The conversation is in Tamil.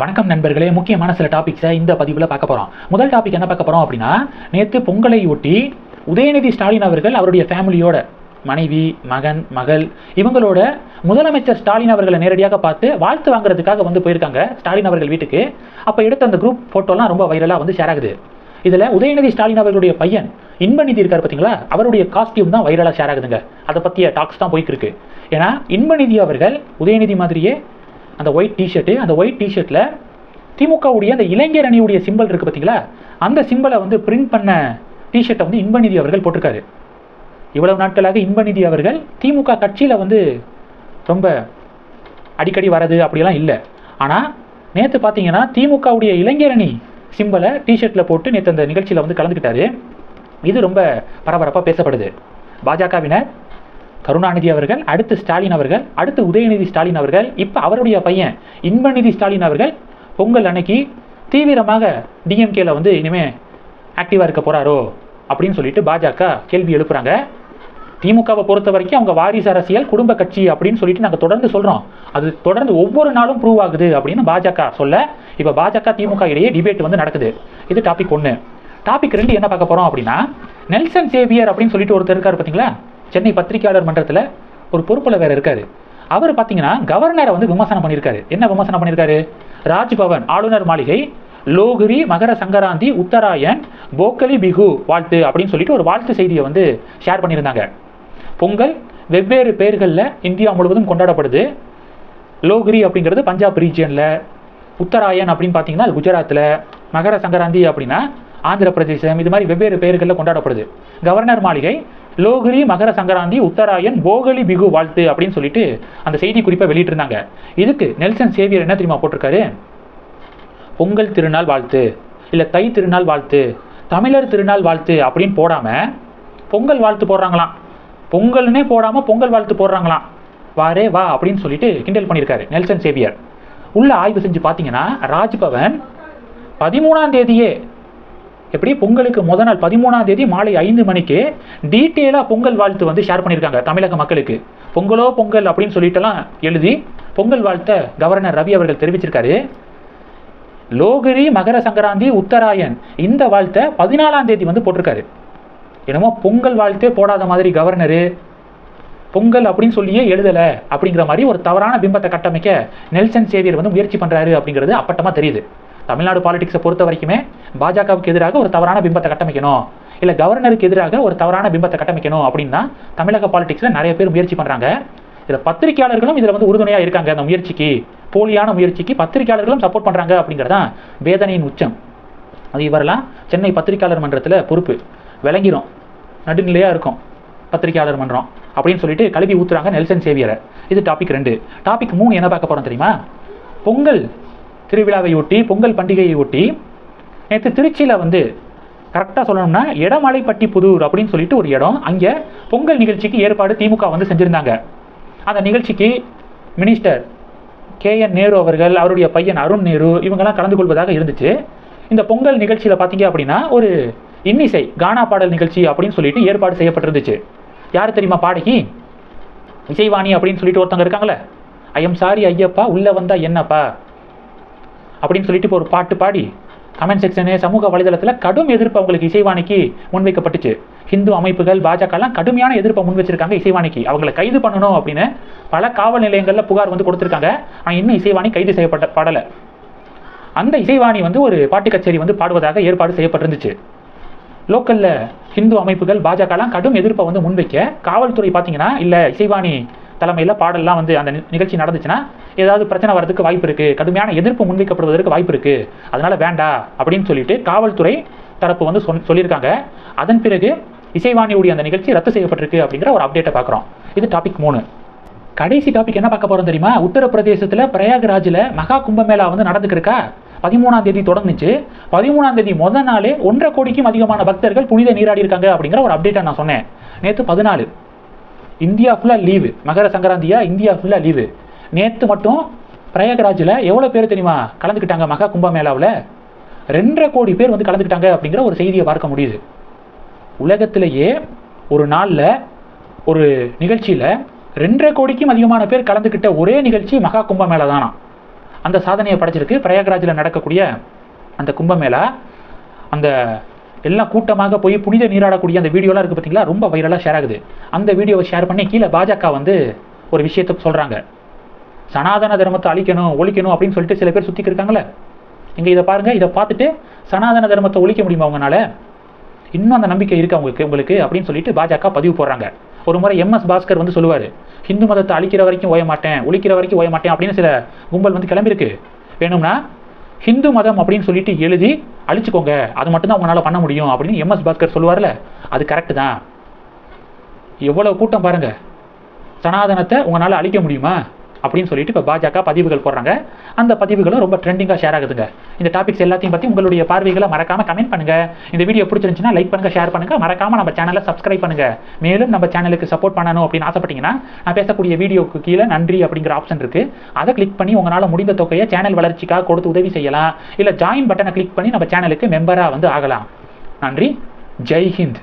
வணக்கம் நண்பர்களே. முக்கியமான சில டாபிக்ஸை இந்த பதிவில் பார்க்க போகிறோம் முதல் டாபிக் என்ன பார்க்க போகிறோம் அப்படின்னா நேற்று பொங்கலை ஒட்டி உதயநிதி ஸ்டாலின் அவர்கள் அவருடைய ஃபேமிலியோட மனைவி மகன் மகள் இவங்களோட முதலமைச்சர் ஸ்டாலின் அவர்களை நேரடியாக பார்த்து வாழ்த்து வாங்குறதுக்காக வந்து போயிருக்காங்க ஸ்டாலின் அவர்கள் வீட்டுக்கு. அப்போ எடுத்த அந்த குரூப் ஃபோட்டோலாம் ரொம்ப வைரலாக வந்து ஷேர் ஆகுது. இதில் உதயநிதி ஸ்டாலின் அவர்களுடைய பையன் இன்பநிதி இருக்கார் பார்த்தீங்களா அவருடைய காஸ்டியூம் தான் வைரலாக ஷேர் ஆகுதுங்க. அதை பற்றிய டாக்ஸ் தான் போய்க்கு இருக்கு. ஏன்னா இன்பநிதி அவர்கள் உதயநிதி மாதிரியே அந்த ஒயிட் டிஷர்ட்டு அந்த ஒயிட் டிஷர்ட்டில் திமுகவுடைய அந்த இளைஞர் அணியுடைய சிம்பல் இருக்குது பார்த்தீங்களா? அந்த சிம்பலை வந்து பிரிண்ட் பண்ண டிஷர்ட்டை வந்து இன்பநிதி அவர்கள் போட்டிருக்காரு. இவ்வளவு நாட்களாக இன்பநிதி அவர்கள் திமுக கட்சியில் வந்து ரொம்ப அடிக்கடி வரது அப்படியெல்லாம் இல்லை. ஆனால் நேற்று பார்த்தீங்கன்னா திமுகவுடைய இளைஞரணி சிம்பலை டிஷர்ட்டில் போட்டு நேற்று அந்த நிகழ்ச்சியில் வந்து கலந்துக்கிட்டாரு. இது ரொம்ப பரபரப்பாக பேசப்படுது. பாஜகவினர் கருணாநிதி அவர்கள் அடுத்து ஸ்டாலின் அவர்கள் அடுத்து உதயநிதி ஸ்டாலின் அவர்கள் இப்போ அவருடைய பையன் இன்பநிதி ஸ்டாலின் அவர்கள் பொங்கல் அன்னைக்கு தீவிரமாக டிஎம்கேல வந்து இனிமே ஆக்டிவாக இருக்க போகிறாரோ அப்படின்னு சொல்லிட்டு பாஜக கேள்வி எழுப்புறாங்க. திமுகவை பொறுத்த வரைக்கும் அவங்க வாரிசு அரசியல் குடும்ப கட்சி அப்படின்னு சொல்லிட்டு நாங்கள் தொடர்ந்து சொல்கிறோம் அது தொடர்ந்து ஒவ்வொரு நாளும் ப்ரூவ் ஆகுது அப்படின்னு பாஜக சொல்ல இப்போ பாஜக திமுக இடையே டிபேட் வந்து நடக்குது. இது டாபிக் ஒன்று டாபிக் ரெண்டு என்ன பார்க்க போகிறோம் அப்படின்னா நெல்சன் சேவியர் அப்படின்னு சொல்லிட்டு ஒருத்தர் இருக்கார் பார்த்தீங்களா சென்னை பத்திரிகையாளர் மன்றத்தில் ஒரு பொறுப்பில் வேறு இருக்காரு. அவர் பார்த்தீங்கன்னா கவர்னரை வந்து விமர்சனம் பண்ணியிருக்காரு. என்ன விமர்சனம் பண்ணியிருக்காரு? ராஜ்பவன் ஆளுநர் மாளிகை லோகிரி மகர சங்கராந்தி உத்தராயன் போக்கலி பிகு வாழ்த்து அப்படின்னு சொல்லிட்டு ஒரு வாழ்த்து செய்தியை வந்து ஷேர் பண்ணியிருந்தாங்க. பொங்கல் வெவ்வேறு பெயர்களில் இந்தியா முழுவதும் கொண்டாடப்படுது. லோகிரி அப்படிங்கிறது பஞ்சாப் ரீஜியனில் உத்தராயன் அப்படின்னு பார்த்தீங்கன்னா அது குஜராத்தில் மகர சங்கராந்தி அப்படின்னா ஆந்திர பிரதேசம் இது மாதிரி வெவ்வேறு பெயர்களில் கொண்டாடப்படுது. கவர்னர் மாளிகை லோகிரி மகர சங்கராந்தி உத்தராயன் போகலி பிகு வாழ்த்து அப்படின்னு சொல்லிட்டு அந்த செய்தி குறிப்பை வெளியிட்டிருந்தாங்க. இதுக்கு நெல்சன் சேவியர் என்ன தெரியுமா போட்டிருக்காரு? பொங்கல் திருநாள் வாழ்த்து இல்லை தை திருநாள் வாழ்த்து தமிழர் திருநாள் வாழ்த்து அப்படின்னு போடாமல் பொங்கல் வாழ்த்து போடுறாங்களாம். பொங்கல்னே போடாமல் பொங்கல் வாழ்த்து போடுறாங்களாம். வாரே வா அப்படின்னு சொல்லிட்டு கிண்டல் பண்ணியிருக்காரு நெல்சன் சேவியர். உள்ள ஆய்வு செஞ்சு பார்த்தீங்கன்னா ராஜ்பவன் பதிமூணாம் தேதியே எப்படி? பொங்கலுக்கு முத நாள் பதிமூணாம் தேதி மாலை ஐந்து மணிக்கு டீட்டெயிலாக பொங்கல் வாழ்த்து வந்து ஷேர் பண்ணியிருக்காங்க தமிழக மக்களுக்கு. பொங்கலோ பொங்கல் அப்படின்னு சொல்லிட்டுலாம் எழுதி பொங்கல் வாழ்த்தை கவர்னர் ரவி அவர்கள் தெரிவிச்சிருக்காரு. லோகிரி மகர சங்கராந்தி உத்தராயன் இந்த வாழ்த்தை பதினாலாம் தேதி வந்து போட்டிருக்காரு. என்னமோ பொங்கல் வாழ்த்தே போடாத மாதிரி கவர்னரு பொங்கல் அப்படின்னு சொல்லியே எழுதலை அப்படிங்கிற மாதிரி ஒரு தவறான பிம்பத்தை கட்டமைக்க நெல்சன் சேவியர் வந்து முயற்சி பண்ணுறாரு அப்படிங்கிறது அப்பட்டமாக தெரியுது. தமிழ்நாடு பாலிடிக்ஸை பொறுத்த வரைக்குமே பாஜகவுக்கு எதிராக ஒரு தவறான பிம்பத்தை கட்டமைக்கணும். இல்லை கவர்னருக்கு எதிராக ஒரு தவறான பிம்பத்தை கட்டமைக்கணும் அப்படின்னா தமிழக பாலிடிக்ஸில் நிறைய பேர் முயற்சி பண்ணுறாங்க இதில் பத்திரிகையாளர்களும் இதில் வந்து உறுதுணையாக இருக்காங்க அந்த முயற்சிக்கு. போலியான முயற்சிக்கு பத்திரிகையாளர்களும் சப்போர்ட் பண்ணுறாங்க அப்படிங்கிறதான் வேதனையின் உச்சம். அது இவரெல்லாம் சென்னை பத்திரிகையாளர் மன்றத்தில் பொறுப்பு. விளங்கிரும். நடுநிலையாக இருக்கும் பத்திரிகையாளர் மன்றம் அப்படின்னு சொல்லிட்டு கழுவி ஊத்துறாங்க நெல்சன் சேவியரை. இது டாபிக் ரெண்டு. டாபிக் மூணு என்ன பார்க்க போகிறோம் தெரியுமா? பொங்கல். திருவிழாவையொட்டி பொங்கல் பண்டிகையையொட்டி நேற்று திருச்சியில் வந்து கரெக்டாக சொல்லணும்னா இடமலைப்பட்டி புதூர் அப்படின்னு சொல்லிட்டு ஒரு இடம். அங்கே பொங்கல் நிகழ்ச்சிக்கு ஏற்பாடு திமுக வந்து செஞ்சுருந்தாங்க. அந்த நிகழ்ச்சிக்கு மினிஸ்டர் கே என் நேரு அவர்கள் அவருடைய பையன் அருண் நேரு இவங்கெல்லாம் கலந்து கொள்வதாக இருந்துச்சு. இந்த பொங்கல் நிகழ்ச்சியில் பார்த்தீங்க அப்படின்னா ஒரு இன்னிசை கானா பாடல் நிகழ்ச்சி அப்படின்னு சொல்லிட்டு ஏற்பாடு செய்யப்பட்டிருந்துச்சு. யார் தெரியுமா பாடகி? இசைவாணி அப்படின்னு சொல்லிட்டு ஒருத்தவங்க இருக்காங்களே ஐயம் சாரி ஐயப்பா உள்ளே வந்தால் என்னப்பா? அப்படின்னு சொல்லிட்டு இப்போ ஒரு பாட்டு பாடி கமெண்ட் செக்ஷனு சமூக வலைதளத்தில் கடும் எதிர்ப்பு அவங்களுக்கு இசைவாணிக்கு முன்வைக்கப்பட்டுச்சு. ஹிந்து அமைப்புகள் பாஜகலாம் கடுமையான எதிர்ப்பை முன் வச்சிருக்காங்க இசைவாணிக்கு. அவங்களை கைது பண்ணணும் அப்படின்னு பல காவல் நிலையங்களில் புகார் வந்து கொடுத்துருக்காங்க. ஆனால் இன்னும் இசைவாணி கைது செய்யப்பட்ட பாடலை. அந்த இசைவாணி வந்து ஒரு பாட்டு கச்சேரி வந்து பாடுவதாக ஏற்பாடு செய்யப்பட்டிருந்துச்சு. லோக்கலில் ஹிந்து அமைப்புகள் பாஜகலாம் கடும் எதிர்ப்பை வந்து முன்வைக்க காவல்துறை பார்த்தீங்கன்னா இல்லை இசைவாணி தலைமையில் பாடல்லாம் வந்து அந்த நிகழ்ச்சி நடந்துச்சுன்னா ஏதாவது பிரச்சனை வரதுக்கு வாய்ப்பு இருக்குது கடுமையான எதிர்ப்பு முன்வைக்கப்படுவதற்கு வாய்ப்பு இருக்குது அதனால் வேண்டா அப்படின்னு சொல்லிட்டு காவல்துறை தரப்பு வந்து சொல் சொல்லியிருக்காங்க. அதன் பிறகு இசைவாணியுடைய அந்த நிகழ்ச்சி ரத்து செய்யப்பட்டிருக்கு அப்படிங்கிற ஒரு அப்டேட்டை பார்க்குறோம் இது டாபிக் மூணு. கடைசி டாபிக் என்ன பார்க்க போகிறோம் தெரியுமா? உத்தரப்பிரதேசத்தில் பிரயாக்ராஜில் மகா கும்பமேளா வந்து நடந்துக்கிருக்கா? பதிமூணாம் தேதி தொடர்ந்துச்சு பதிமூணாம் தேதி முதல் நாளே ஒன்றரை கோடிக்கும் அதிகமான பக்தர்கள் புனித நீராடி இருக்காங்க அப்படிங்கிற ஒரு அப்டேட்டை நான் சொன்னேன். நேற்று பதினாலு. இந்தியா ஃபுல்லாக லீவு மகர சங்கராந்தியா இந்தியா ஃபுல்லாக லீவு நேற்று மட்டும் பிரயாக்ராஜில் எவ்வளோ பேர் தெரியுமா கலந்துக்கிட்டாங்க மகா கும்பமேளாவில்? ரெண்டரை கோடி பேர் வந்து கலந்துக்கிட்டாங்க அப்படிங்கிற ஒரு செய்தியை பார்க்க முடியுது. உலகத்திலேயே ஒரு நாளில் ஒரு நிகழ்ச்சியில் ரெண்டரை கோடிக்கும் அதிகமான பேர் கலந்துக்கிட்ட ஒரே நிகழ்ச்சி மகா கும்பமேளா தானா அந்த சாதனையை படைச்சிருக்கு பிரயாக்ராஜில் நடக்கக்கூடிய அந்த கும்பமேளா. அந்த எல்லாம் கூட்டமாக போய் புனித நீராடக்கூடிய அந்த வீடியோலாம் இருக்குது பார்த்தீங்களா? ரொம்ப வைரலாக ஷேர் ஆகுது. அந்த வீடியோவை ஷேர் பண்ணி கீழே பாஜக வந்து ஒரு விஷயத்தை சொல்கிறாங்க சனாதன தர்மத்தை அழிக்கணும் ஒழிக்கணும் அப்படின்னு சொல்லிட்டு சில பேர் சுற்றிக்கு இருக்காங்களே இங்கே இதை பாருங்கள் இதை பார்த்துட்டு சனாதன தர்மத்தை ஒழிக்க முடியுமா அவங்களால இன்னும் அந்த நம்பிக்கை இருக்குது அவங்களுக்கு உங்களுக்கு அப்படின்னு சொல்லிட்டு பாஜக பதிவு போடுறாங்க. ஒரு முறை எம்எஸ் பாஸ்கர் வந்து சொல்லுவார் ஹிந்து மதத்தை அழிக்கிற வரைக்கும் ஓய மாட்டேன் ஒழிக்கிற வரைக்கும் ஓய மாட்டேன் அப்படின்னு சில கும்பல் வந்து கிளம்பியிருக்கு. வேணும்னா ஹிந்து மதம் அப்படின்னு சொல்லிட்டு எழுதி அழிச்சுக்கோங்க. அது மட்டும்தான் உங்களால் பண்ண முடியும் அப்படின்னு எம்எஸ் பாஸ்கர் சொல்லுவார்ல அது கரெக்டு தான். எவ்வளவு கூட்டம் பாருங்கள் சனாதனத்தை உங்களால் அழிக்க முடியுமா? அப்படின்னு சொல்லிட்டு இப்போ பாஜக பதிவுகள் போடுறாங்க. அந்த பதிவுகளும் ரொம்ப ட்ரெண்டிங்காக ஷேர் ஆகுதுங்க. இந்த டாபிக்ஸ் எல்லாத்தையும் பற்றி உங்களுடைய பார்வைகளை மறக்காம கமெண்ட் பண்ணுங்க. இந்த வீடியோ பிடிச்சிருந்துச்சுன்னா லைக் பண்ணுங்க ஷேர் பண்ணுங்க. மறக்காம நம்ம சேனலை சப்ஸ்கிரைப் பண்ணுங்க. மேலும் நம்ம சேனலுக்கு சப்போர்ட் பண்ணணும் அப்படின்னு ஆசைப்பட்டீங்கன்னா நான் பேசக்கூடிய வீடியோக்கு கீழே நன்றி அப்படிங்கிற ஆப்ஷன் இருக்கு. அதை கிளிக் பண்ணி உங்களால் முடிந்த தொகையை சேனல் வளர்ச்சிக்காக கொடுத்து உதவி செய்யலாம். இல்லை ஜாயின் பட்டனை கிளிக் பண்ணி நம்ம சேனலுக்கு மெம்பராக வந்து ஆகலாம். நன்றி. ஜெய் ஹிந்த்.